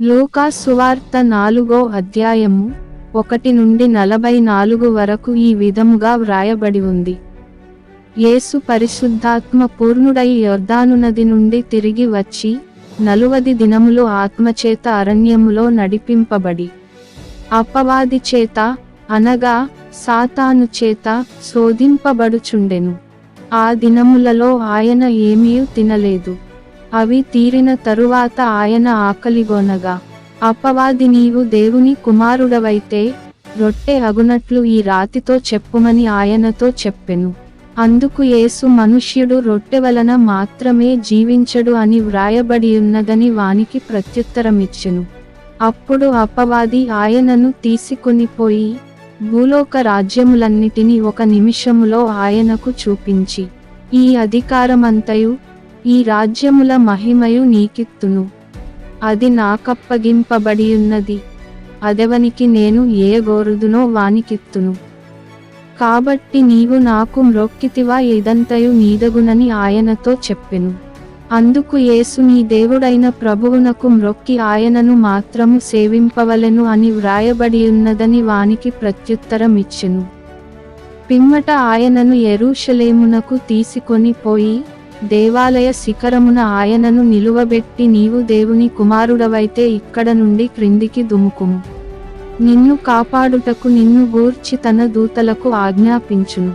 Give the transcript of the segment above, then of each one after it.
లూకా సువార్త నాలుగో అధ్యాయము ఒకటి నుండి నలభై నాలుగు వరకు ఈ విధముగా వ్రాయబడి ఉంది. యేసు పరిశుద్ధాత్మ పూర్ణుడై యొర్దానునది నుండి తిరిగి వచ్చి నలువది దినములు ఆత్మచేత అరణ్యములో నడిపింపబడి అపవాది చేత అనగా సాతాను చేత శోధింపబడుచుండెను. ఆ దినములలో ఆయన ఏమీ తినలేదు. అవి తీరిన తరువాత ఆయన ఆకలిగొనగా అపవాది నీవు దేవుని కుమారుడవైతే రొట్టె అగునట్లు ఈ రాతితో చెప్పుమని ఆయనతో చెప్పెను. అందుకు యేసు మనుష్యుడు రొట్టె వలన మాత్రమే జీవించడు అని వ్రాయబడి ఉన్నదని వానికి ప్రత్యుత్తరమిచ్చెను. అప్పుడు అపవాది ఆయనను తీసుకునిపోయి భూలోక రాజ్యములన్నిటినీ ఒక నిమిషములో ఆయనకు చూపించి ఈ అధికారమంతయు ఈ రాజ్యముల మహిమయు నీకిత్తును. అది నాకప్పగింపబడియున్నది. అదెవనికి నేను ఏ గోరుదునో వానికిత్తును. కాబట్టి నీవు నాకు మ్రొక్కితివా ఇదంతయు నీదగునని ఆయనతో చెప్పెను. అందుకు యేసు నీ దేవుడైన ప్రభువునకు మ్రొక్కి ఆయనను మాత్రము సేవింపవలెను అని వ్రాయబడియున్నదని వానికి ప్రత్యుత్తరమిచ్చెను. పిమ్మట ఆయనను ఎరూషలేమునకు తీసుకొని పోయి దేవాలయ శిఖరమున ఆయనను నిలువబెట్టి నీవు దేవుని కుమారుడవైతే ఇక్కడ నుండి క్రిందికి దుముకుము నిన్ను కాపాడుటకు నిన్ను గూర్చి తన దూతలకు ఆజ్ఞాపించును.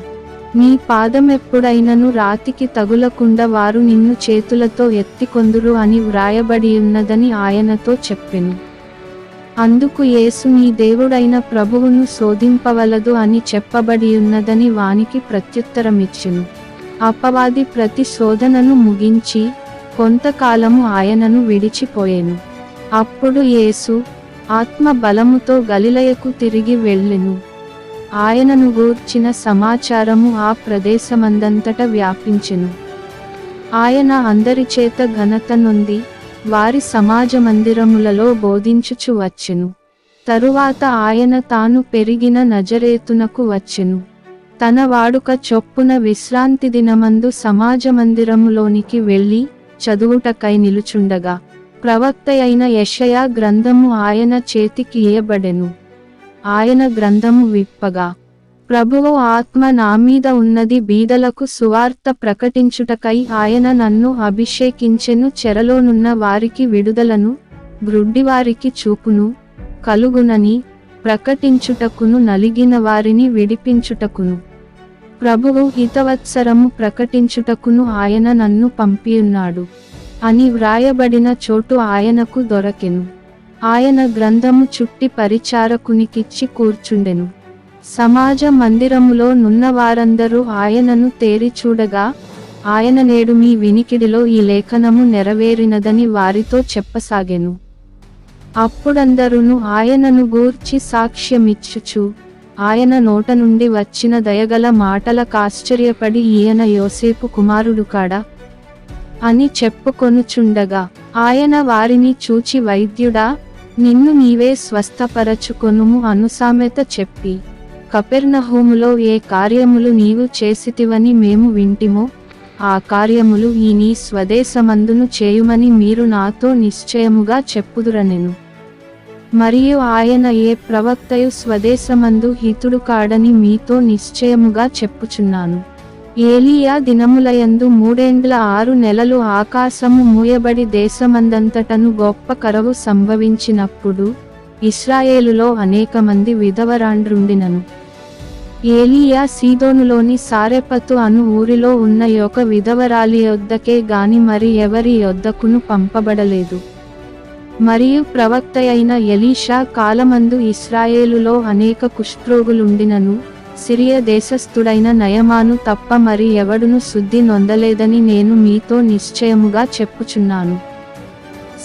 నీ పాదమెప్పుడైనను రాతికి తగులకుండా వారు నిన్ను చేతులతో ఎత్తికొందురు అని వ్రాయబడియున్నదని ఆయనతో చెప్పెను. అందుకు యేసు నీ దేవుడైన ప్రభువును శోధింపవలదు అని చెప్పబడియున్నదని వానికి ప్రత్యుత్తరమిచ్చును. అపవాది ప్రతి శోధనను ముగించి కొంతకాలము ఆయనను విడిచిపోయెను. అప్పుడు యేసు ఆత్మ బలముతో గలిలయకు తిరిగి వెళ్ళెను. ఆయనను గూర్చిన సమాచారము ఆ ప్రదేశమందంతట వ్యాపించెను. ఆయన అందరి చేత ఘనత నొంది వారి సమాజ మందిరములలో బోధించుచు వచ్చెను. తరువాత ఆయన తాను పెరిగిన నజరేతునకు వచ్చెను. తన వాడుక చొప్పున విశ్రాంతి దినమందు సమాజ మందిరములోనికి వెళ్ళి చదువుటకై నిలుచుండగా ప్రవక్త అయిన గ్రంథము ఆయన చేతికి ఇయబడెను ఆయన గ్రంథము విప్పగా ప్రభువు ఆత్మ నా మీద ఉన్నది బీదలకు సువార్త ప్రకటించుటకై ఆయన నన్ను అభిషేకించెను చెరలోనున్న వారికి విడుదలను గ్రుడ్డివారికి చూపును కలుగునని ప్రకటించుటకును నలిగిన వారిని విడిపించుటకును. ప్రభువు హితవత్సరము ప్రకటించుటకును ఆయన నన్ను పంపియున్నాడు. అని వ్రాయబడిన చోటు ఆయనకు దొరకెను. ఆయన గ్రంథము చుట్టి పరిచారకునికిచ్చి కూర్చుండెను. సమాజ మందిరములో నున్న వారందరూ ఆయనను తేరి చూడగా ఆయన నేడు మీ వినికిడిలో ఈ లేఖనము నెరవేరినదని వారితో చెప్పసాగెను. అప్పుడందరును ఆయనను గూర్చి సాక్ష్యమిచ్చుచు ఆయన నోట నుండి వచ్చిన దయగల మాటల కాశ్చర్యపడి ఈయన యోసేపు కుమారుడు కాడా? అని చెప్పుకొనుచుండగా ఆయన వారిని చూచి వైద్యుడా నిన్ను నీవే స్వస్థపరచుకొనుము అనుసామెత చెప్పి కపెర్నహూములో ఏ కార్యములు నీవు చేసితివని మేము వింటిమో ఆ కార్యములు ఈ నీ స్వదేశమందును చేయుమని మీరు నాతో నిశ్చయముగా చెప్పుదురనెను. మరియు ఆయన ఏ ప్రవక్తయు స్వదేశమందు హితుడు కాడని మీతో నిశ్చయముగా చెప్పుచున్నాను. ఏలియా దినములయందు మూడేండ్ల ఆరు నెలలు ఆకాశము మూయబడి దేశమందంతటను గొప్ప కరవు సంభవించినప్పుడు ఇస్రాయేలులో అనేక మంది విధవరాండ్రుండినను. ఏలియా సీదోనులోని సారెపతు అను ఊరిలో ఉన్న యొక్క విధవరాలి యొద్దకే గాని మరి ఎవరి యొద్దకును పంపబడలేదు. మరియు ప్రవక్తయైన ఎలీషా కాలమందు ఇస్రాయేలులో అనేక కుష్ట్రోగులుండినను సిరియ దేశస్థుడైన నయమాను తప్ప మరి ఎవడును శుద్ధి నొందలేదని నేను మీతో నిశ్చయముగా చెప్పుచున్నాను.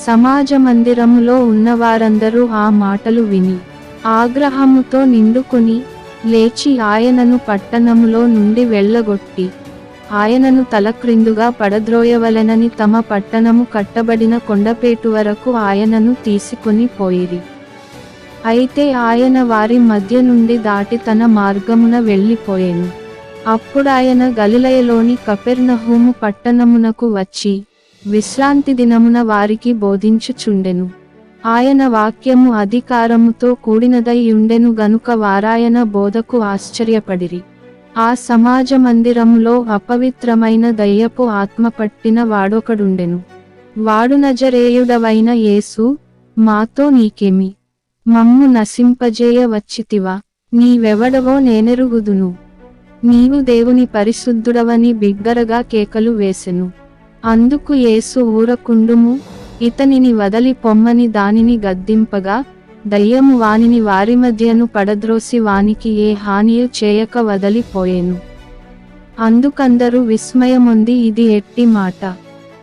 సమాజ మందిరములో ఉన్నవారందరూ ఆ మాటలు విని ఆగ్రహముతో నిండుకుని లేచి ఆయనను పట్టణములో నుండి వెళ్ళగొట్టి ఆయనను తలక్రిందుగా పడద్రోయవలెనని తమ పట్టణము కట్టబడిన కొండపేటు వరకు ఆయనను తీసుకొని పోయిరి. అయితే ఆయన వారి మధ్య నుండి దాటి తన మార్గమున వెళ్ళిపోయెను. అప్పుడాయన గలిలయలోని కపెర్నహూము పట్టణమునకు వచ్చి విశ్రాంతి దినమున వారికి బోధించుచుండెను. ఆయన వాక్యము అధికారముతో కూడినదై ఉండెను గనుక వారాయన బోధకు ఆశ్చర్యపడిరి. ఆ సమాజ మందిరంలో అపవిత్రమైన దయ్యపు ఆత్మ పట్టిన వాడొకడుండెను. వాడు నజరేయుడవైన యేసు మాతో నీకేమి? మమ్ము నశింపజేయ వచ్చితివా? నీవెవడవో నేనెరుగుదును. నీవు దేవుని పరిశుద్ధుడవని బిగ్గరగా కేకలు వేసెను. అందుకు యేసు ఊరకుండుము ఇతనిని వదలి పొమ్మని దానిని గద్దింపగా దయ్యము వానిని వారి మధ్యను పడద్రోసి వానికి ఏ హానియు చేయక వదలిపోయేను అందుకందరూ విస్మయముంది ఇది ఎట్టి మాట.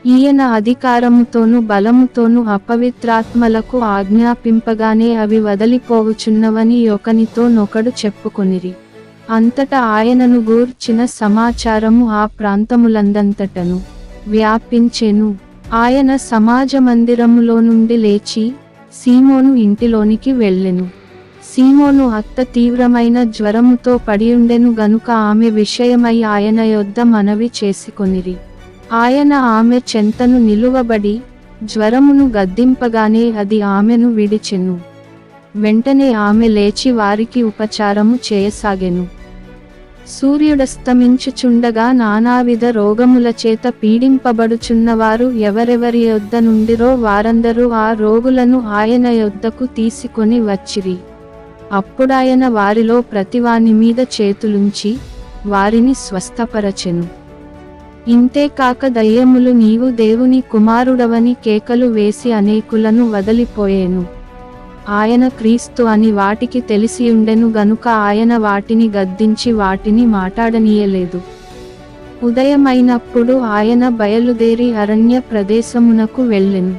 ఈయన అధికారముతోను బలముతోను అపవిత్రాత్మలకు ఆజ్ఞాపింపగానే అవి వదలిపోవుచున్నవని ఒకనితో నొకడు చెప్పుకొనిరి. అంతటా ఆయనను గూర్చిన సమాచారము ఆ ప్రాంతములందంతటను వ్యాపించెను. ఆయన సమాజ మందిరములో నుండి లేచి సీమోను ఇంటిలోనికి వెళ్ళెను. సీమోను అత్త తీవ్రమైన జ్వరముతో పడియుండెను గనుక ఆమె విషయమై ఆయన యొద్ద మనవి చేసుకొనిరి. ఆయన ఆమె చెంతను నిలువబడి జ్వరమును గద్దింపగానే అది ఆమెను విడిచెను. వెంటనే ఆమె లేచి వారికి ఉపచారము చేయసాగెను. సూర్యుడస్తమించుచుండగా నానావిధ రోగముల చేత పీడింపబడుచున్నవారు ఎవరెవరి యొద్ద నుండిరో వారందరూ ఆ రోగులను ఆయన యొద్దకు తీసుకొని వచ్చిరి. అప్పుడాయన వారిలో ప్రతివాని మీద చేతులుంచి వారిని స్వస్థపరచెను. ఇంతేకాక దయ్యములు నీవు దేవుని కుమారుడవని కేకలు వేసి అనేకులను వదలిపోయేను. ఆయన క్రీస్తు అని వాటికి తెలిసియుండెను గనుక ఆయన వాటిని గద్దించి వాటిని మాటాడనీయలేదు. ఉదయమైనప్పుడు ఆయన బయలుదేరి అరణ్య ప్రదేశమునకు వెళ్ళెను.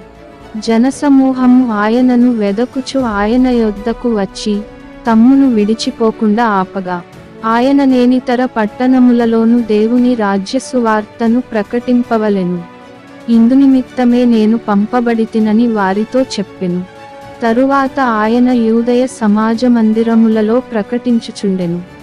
జనసమూహము ఆయనను వెదకుచు ఆయన యొద్దకు వచ్చి తమ్మును విడిచిపోకుండా ఆపగా ఆయన నేనితర పట్టణములలోను దేవుని రాజ్య సువార్తను ప్రకటింపవలెను. ఇందునిమిత్తమే నేను పంపబడితినని వారితో చెప్పెను. తరువాత ఆయన యూదయ సమాజ మందిరములలో ప్రకటించుచుండెను.